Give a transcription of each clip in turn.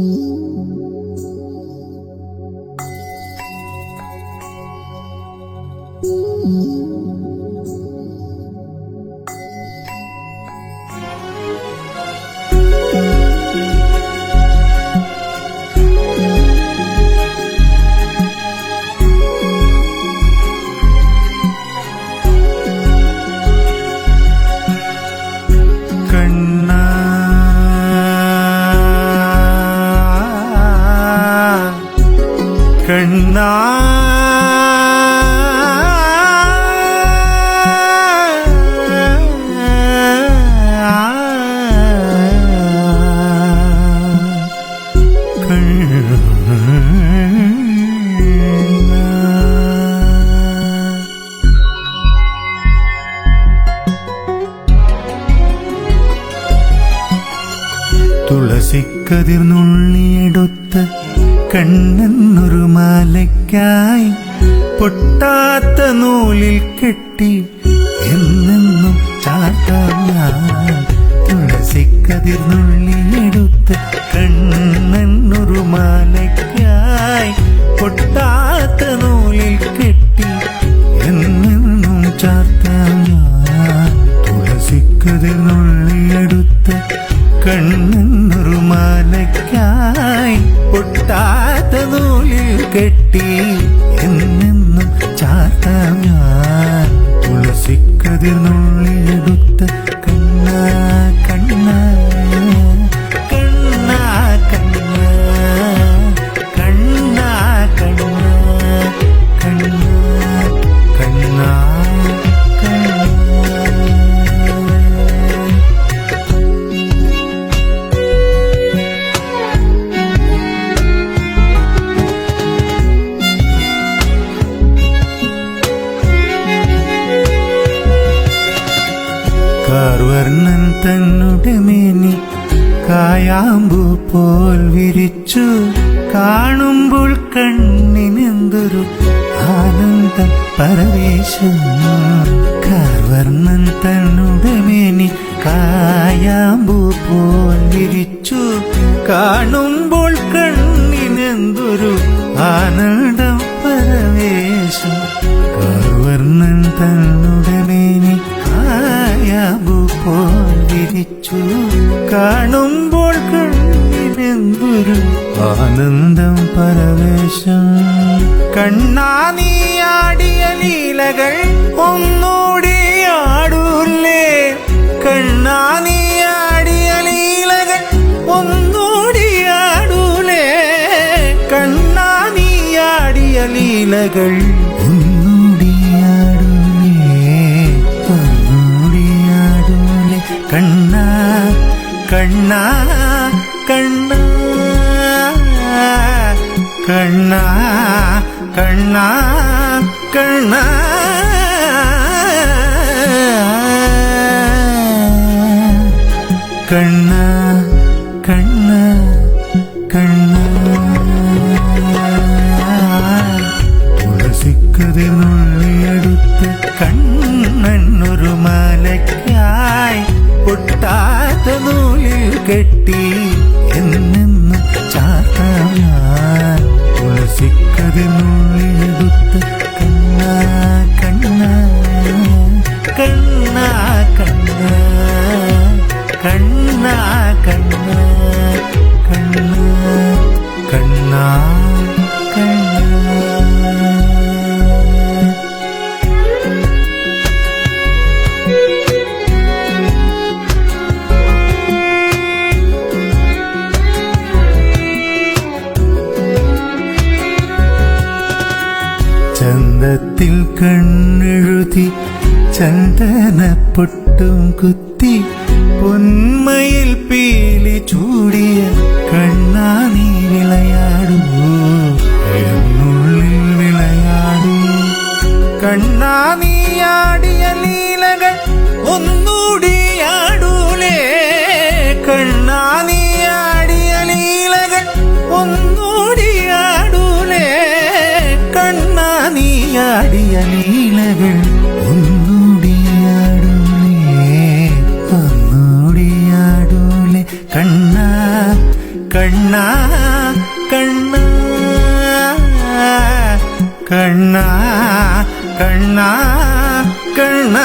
mm கண்ணா നൂലിൽ കെട്ടി എന്നെന്നും ചാട്ടാം ഞാൻ തുളസിക്കതിർന്നുള്ളിയെടുത്ത് കണ്ണെന്നൊരു മാലയ്ക്കായി പൊട്ടാത്ത നൂലിൽ കെട്ടി എന്നെന്നും ചാർത്താം ഞാൻ തുളസിക്കതിർന്നുള്ളിയെടുത്ത് പൊട്ടാത്ത നൂലിൽ കെട്ടി കാർവർണൻ തന്നുടെ മേനി കായാമ്പു പോൽ വിരിച്ചു. കാണുമ്പോൾ കണ്ണിനെന്തൊരു ആനന്ദ പരവേശം. കാർവർണൻ തന്നുടെ മേനി കായാമ്പു പോൽ വിരിച്ചു. കാണുമ്പോൾ കണ്ണിനെന്തൊരു ആനന്ദ പരവേശം. കാർവർണൻ തന്നുടെ മേനി കായാമ്പു പോൽ വിരിച്ചു കാണുമ്പോൾ കണ്ണിനെന്തൊരു ആനന്ദം പരവേശം. കണ്ണാ നീയാടിയ ലീലകൾ ഒന്നൂടി ആടൂല്ലേ കണ്ണാ നീയാടിയ ലീലകൾ ഒന്നൂടി ആടൂലേ കണ്ണാ നീയാടിയ ലീലകൾ കണ്ണ കണ്ണ കണ്ണ കണ്ണ കണ്ണ കണ്ണ കണ്ണ കണ്ണ കണ്ണ തുളസിക്കതിർന്നുള്ളിയെടുത്ത് കണ്ണൊരു கட்டி ചന്തത്തിൽ കണ്ണെഴുതി ചന്ദനപ്പൊട്ടും കുത്തി പൊന്മയിൽ പീലി ചൂടിയ കണ്ണാ നീ വിളയാടൂ. എന്നുള്ളിൽ കണ്ണാ ലീലകൾ നീയാടിയ ലീലകൾ ഒന്നൂടിയാടൂലേ ഒന്നൂടിയാടൂലേ കണ്ണാ കണ്ണ കണ്ണ കണ്ണ കണ്ണ കണ്ണ കണ്ണ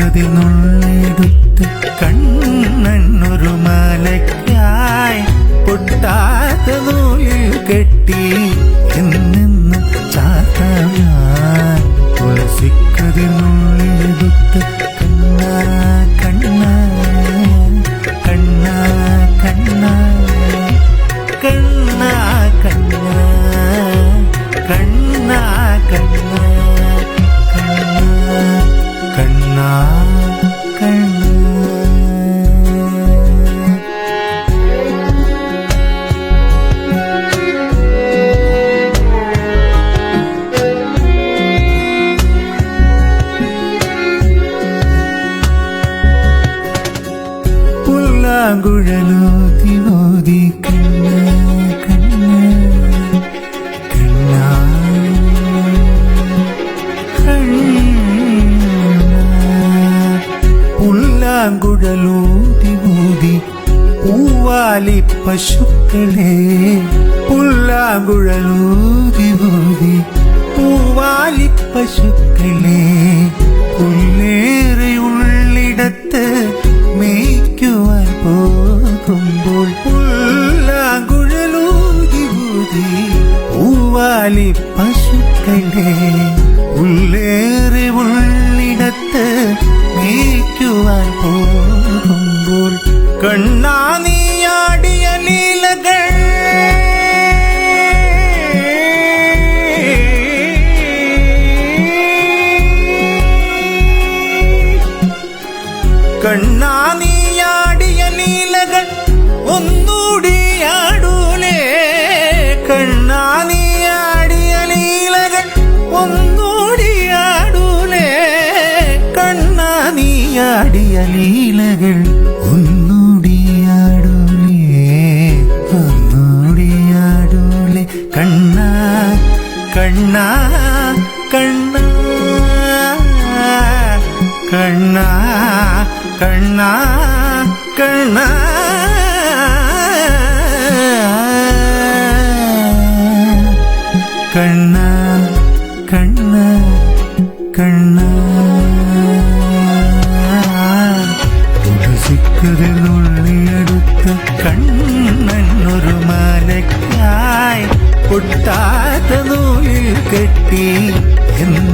തുളസിക്കതിനുള്ളെടുത്ത് കണ്ണൊരു മാലയ്ക്കായി പൊട്ടാത്ത നൂലിൽ കെട്ടി എന്നെന്നും ചാത്തമാൻ തുളസിക്കതിനുള്ളെടുത്ത് പുല്ലാങ്കുഴലൂതി മോതി കണ്ണ കണ്ണ കണ്ണ. പുല്ലാങ്കുഴലൂതി മോതി പൂവാലി പശുക്കളെ. പുല്ലാങ്കുഴലൂതി മോതി പൂവാലി പശുക്കളെ. പുല്ലേറെ പോകുമ്പോൾ പുല്ലാങ്കുഴലൂതി ഊതി പൂവാലി പശുക്കളെ. ലീലകൾ ഒന്നൂടിയാടൂലേ ഒന്നൂടിയാടൂലേ കണ്ണാ കണ്ണാ കണ്ണാ കണ്ണ കണ്ണ കണ്ണ കണ്ണ കണ്ണ കെട്ടി എന്നു